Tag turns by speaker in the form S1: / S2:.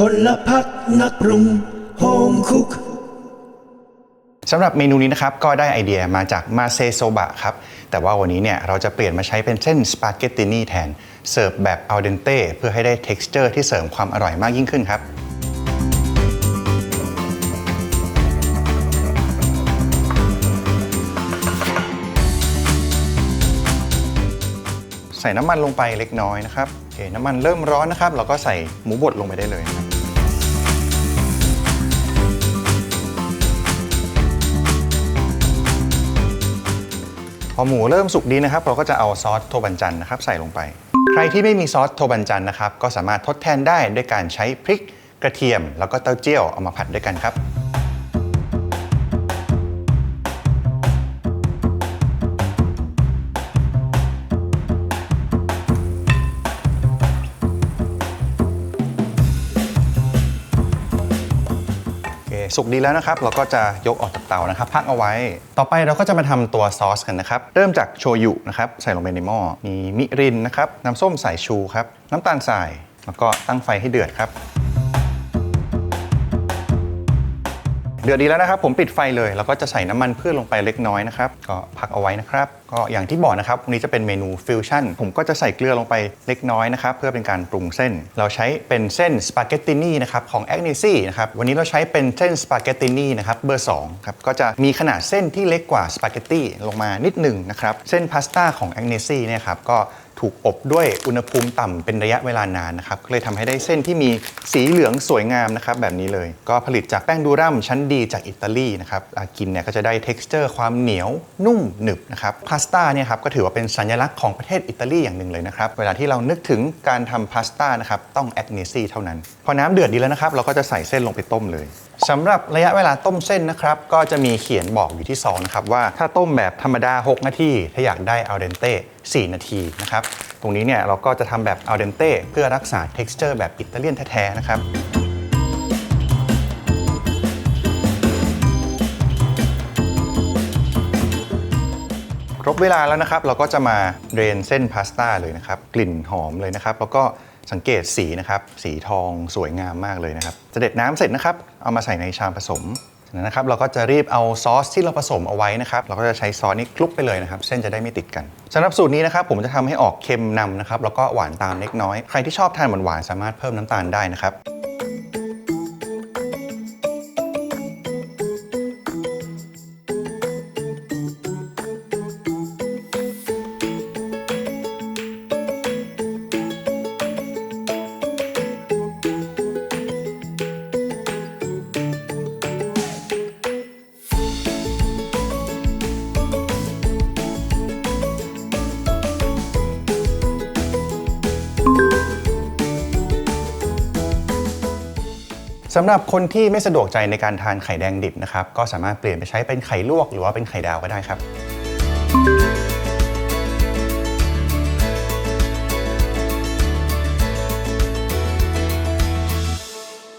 S1: พลพักนักปรุงโฮมคุก
S2: สำหรับเมนูนี้นะครับก็ได้ไอเดียมาจากมาเซโซบะครับ แต่ว่าวันนี้เนี่ยเราจะเปลี่ยนมาใช้เป็นเส้นสปาเกตตินีแทน เสิร์ฟแบบอัลเดนเต้เพื่อให้ได้ t e x t อร์ที่เสริมความอร่อยมากยิ่งขึ้นครับ ส่น้ำมันลงไปเล็กน้อยนะครับโอเคน้ำมันเริ่มร้อนนะครับ เราก็ใส่หมูบดลงไปได้เลยนะครับพอหมูเริ่มสุกดีนะครับ เราก็จะเอาซอสโทบันจันนะครับ ใส่ลงไป ใครที่ไม่มีซอสโทบันจันนะครับ ก็สามารถทดแทนได้ด้วยการใช้พริกกระเทียม แล้วก็เต้าเจี้ยวเอามาผัดด้วยกันครับ สุกดีแล้วนะครับ เราก็จะยกออกจากเตานะครับ พักเอาไว้ ต่อไปเราก็จะมาทำตัวซอสกันนะครับ เริ่มจากโชยุนะครับ ใส่ลงไปในหม้อ มีมิรินนะครับ น้ำส้มสายชูครับ น้ำตาลทราย แล้วก็ตั้งไฟให้เดือดครับ เดือดดีแล้วนะครับ ผมปิดไฟเลย แล้วก็จะใส่น้ำมันพืชลงไปเล็กน้อยนะครับ ก็พักเอาไว้นะครับ ก็อย่างที่บอกนะครับวันนี้จะเป็นเมนูฟิวชั่น ผมก็จะใส่เกลือลงไปเล็กน้อยนะครับ เพื่อเป็นการปรุงเส้น เราใช้เป็นเส้นสปาเกตตินี่นะครับของแอ g เนซี่นะครับ วันนี้เราใช้เป็นเส้นสปาเกตตินี่นะครับเบอร์2ครับ ก็จะมีขนาดเส้นที่เล็กกว่าสปาเกตตี้ลงมานิดหนึ่งนะครับ เส้นพาสต้าของแอ g เนซี่เนี่ยครับ ก็ ถูกอบด้วยอุณหภูมิต่ำเป็นระยะเวลานานนะครับก็เลยทำให้ได้เส้นที่มีสีเหลืองสวยงามนะครับแบบนี้เลย ก็ผลิตจากแป้งดูรัมชั้นดีจากอิตาลีนะครับเวลากินเนี่ยก็จะได้ t e x t อร์ความเหนียวนุ่มหนึบนะครับพาสต้าเนี่ยครับก็ถือว่าเป็นสัญลักษณ์ของประเทศอิตาลีอย่างหนึ่งเลยนะครับเวลาที่เรานึกถึงการทำพาสต้านะครับต้องแอ g เนซี่เท่านั้น พอน้ำเดือดดีแล้วนะครับเราก็จะใส่เส้นลงไปต้มเลย สำหรับระยะเวลาต้มเส้นนะครับก็จะมีเขียนบอกอยู่ที่ซองนะครับว่าถ้าต้มแบบธรรมดา 6 นาที ถ้าอยากได้อัลเดนเต้4นาทีนะครับตรงนี้เนี่ยเราก็จะทำแบบอัลเดนเต้เพื่อรักษา t e x t อร์แบบอิตาเลียนแท้ๆนะครับครบเวลาแล้วนะครับ เราก็จะมาเดรนเส้นพาสต้าเลยนะครับ กลิ่นหอมเลยนะครับ แล้วก็ สังเกตสีนะครับ สีทองสวยงามมากเลยนะครับจะเด็ดน้ำเสร็จนะครับ เอามาใส่ในชามผสมนะครับ เราก็จะรีบเอาซอสที่เราผสมเอาไว้นะครับ เราก็จะใช้ซอสนี้คลุกไปเลยนะครับ เส้นจะได้ไม่ติดกันสำหรับสูตรนี้นะครับ ผมจะทำให้ออกเค็มนำนะครับ แล้วก็หวานตามเล็กน้อย ใครที่ชอบทานหวานๆสามารถเพิ่มน้ำตาลได้นะครับ สำหรับคนที่ไม่สะดวกใจในการทานไข่แดงดิบนะครับ ก็สามารถเปลี่ยนไปใช้เป็นไข่ลวกหรือว่าเป็นไข่ดาวก็ได้ครับ